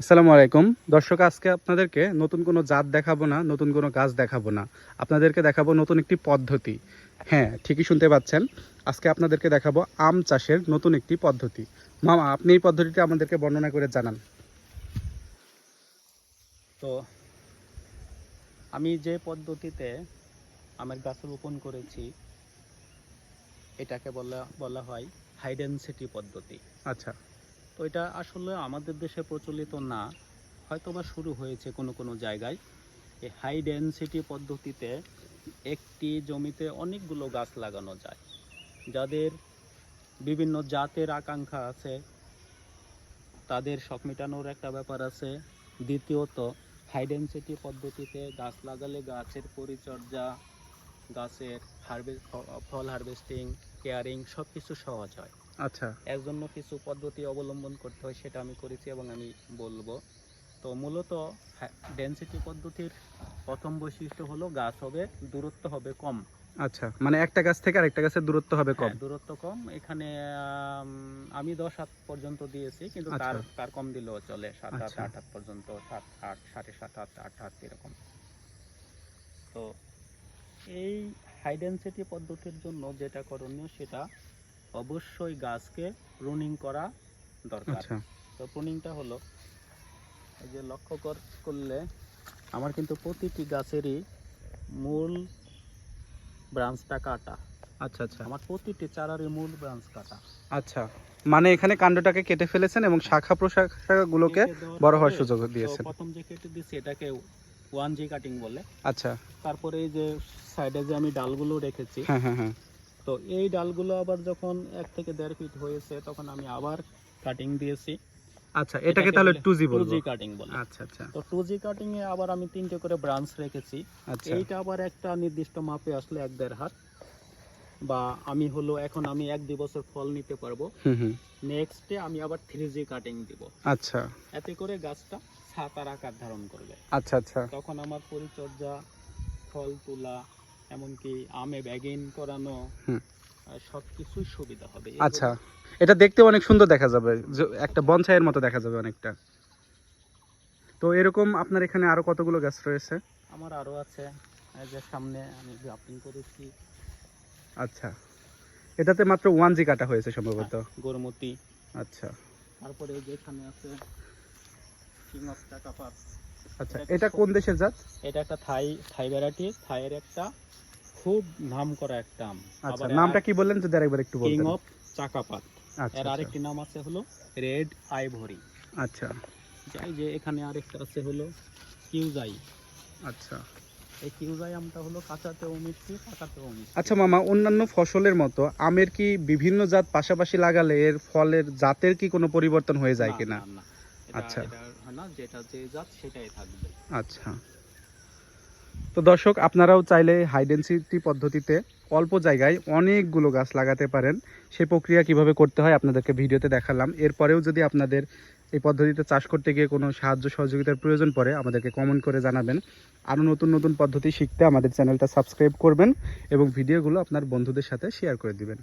আসসালামু আলাইকুম। দর্শক আজকে আপনাদেরকে নতুন কোনো জাত দেখাবো না নতুন কোনো গাছ দেখাবো না। আপনাদেরকে দেখাবো নতুন একটি পদ্ধতি। হ্যাঁ ঠিকই শুনতে পাচ্ছেন। আজকে আপনাদেরকে দেখাবো আম চাষের নতুন একটি পদ্ধতি। মামা আপনি এই পদ্ধতিটা আমাদেরকে বর্ণনা করে জানান। তো আমি যে পদ্ধতিতে আমের গাছ রোপণ করেছি এটাকে বলা বলা হয় হাই ডেন্সিটি পদ্ধতি। আচ্ছা। এটা আসলে আমাদের দেশে প্রচলিত না। হয়তো বা শুরু হয়েছে কোনো কোনো জায়গায়। এই হাই ডেন্সিটি পদ্ধতিতে একটি জমিতে অনেকগুলো গাছ লাগানো যায়। যাদের বিভিন্ন জাতের আকাঙ্ক্ষা আছে, তাদের শখ মেটানোর একটা ব্যাপার আছে। দ্বিতীয়ত হাই ডেন্সিটি পদ্ধতিতে গাছ লাগালে গাছের পরিচর্যা, গাছের হারভে ফল হারভেস্টিং কেয়ারিং সব কিছু সহজ হয়। আচ্ছা। এর জন্য কিছু পদ্ধতি অবলম্বন করতে হয় সেটা আমি করেছি এবং আমি বলব। তো মূলত ডেন্সিটি পদ্ধতির প্রথম বৈশিষ্ট্য হলো গাছ হবে দূরত্ব হবে কম। আচ্ছা মানে একটা গাছ থেকে আরেকটা গাছের দূরত্ব হবে কম। দূরত্ব কম। এখানে আমি দশ হাত পর্যন্ত দিয়েছি কিন্তু তার আচ্ছা। তার কম দিলেও চলে সাত হাত আচ্ছা। আট হাত পর্যন্ত সাত আট সাড়ে সাত হাত আট হাত এরকম। তো এই হাই ডেন্সিটি পদ্ধতির জন্য যেটা করণীয় সেটা অবশ্যই গাছকে প্রুনিং করা দরকার। আচ্ছা। তো প্রুনিংটা হলো এই যে লক্ষ্য করলে আমার কিন্তু প্রতিটি গাছেরই মূল ব্রাঞ্চটা কাটা। আচ্ছা আচ্ছা। আমার প্রতিটি চারারই মূল ব্রাঞ্চ কাটা। আচ্ছা। মানে এখানে কাণ্ডটাকে কেটে ফেলেছেন এবং শাখা প্রশাখাগুলোকে বড় হওয়ার সুযোগ দিয়েছেন। প্রথম যে কেটে দিচ্ছি এটাকে ওয়ান জি কাটিং বলে। আচ্ছা। তারপরে এই যে সাইডে যে আমি ডালগুলো রেখেছি হ্যাঁ হ্যাঁ হ্যাঁ। তো এই ডালগুলো আবার যখন এক থেকে দেড় ফিট হয়েছে তখন আমি আবার কাটিং দিয়েছি। আচ্ছা এটাকে তাহলে টু জি টু বলব। জি কাটিং বলে। আচ্ছা আচ্ছা। তো টু জি কাটিং এ আবার আমি তিনটে করে ব্রাঞ্চ রেখেছি। আচ্ছা। এইটা আবার একটা নির্দিষ্ট মাপে আসলে এক দেড় হাত। বা আমি হলো এখন আমি এক দুই বছর ফল নিতে পারব। নেক্সটে আমি আবার থ্রি জি কাটিং দিব। আচ্ছা। এতে করে গাছটা ছাতার আকার ধারণ করবে। আচ্ছা আচ্ছা। তখন আমার পরিচর্যা ফল তোলা এমনকি আমে ব্যাগিন করানো হুম। সব সুবিধা হবে। আচ্ছা এটা দেখতে অনেক সুন্দর দেখা যাবে একটা বনসাইয়ের মতো দেখা যাবে অনেকটা। তো এরকম আপনার এখানে আরও কতগুলো গাছ রয়েছে? আমার আরও আছে এই যে সামনে আমি গ্রাফটিং করেছি। আচ্ছা এটাতে মাত্র ওয়ান জি কাটা হয়েছে সম্ভবত। গোরমতি। আচ্ছা। তারপরে এই যে এখানে আছে কিং অফ আচ্ছা এটা কোন দেশের জাত? এটা একটা থাই থাই ভ্যারাইটি থাইয়ের একটা। খুব নাম করা একটা আম। আচ্ছা নামটা কি বললেন? যদি আরেকবার একটু কিং অফ চাকাপাত আচ্ছা এর আরেকটি নাম আছে হলো রেড আইভরি আচ্ছা। যাই যে এখানে আরেকটা আছে হলো কিউজাই আচ্ছা। এই কিউজাই আমটা হলো কাঁচাতেও মিষ্টি পাকাতেও মিষ্টি। আচ্ছা মামা অন্যান্য ফসলের মতো আমের কি বিভিন্ন জাত পাশাপাশি লাগালে এর ফলের জাতের কি কোনো পরিবর্তন হয়ে যায় কিনা? না, না। আচ্ছা। না যেটা যে জাত সেটাই থাকবে। আচ্ছা। তো দর্শক, আপনারাও চাইলে হাই ডেন্সিটি পদ্ধতিতে অল্প জায়গায় অনেকগুলো গাছ লাগাতে পারেন। সে প্রক্রিয়া কীভাবে করতে হয় আপনাদেরকে ভিডিওতে দেখালাম। এরপরেও যদি আপনাদের এই পদ্ধতিতে চাষ করতে গিয়ে কোনো সাহায্য সহযোগিতার প্রয়োজন পড়ে, আমাদেরকে কমেন্ট করে জানাবেন। আরও নতুন নতুন পদ্ধতি শিখতে আমাদের চ্যানেলটা সাবস্ক্রাইব করবেন এবং ভিডিওগুলো আপনার বন্ধুদের সাথে শেয়ার করে দিবেন।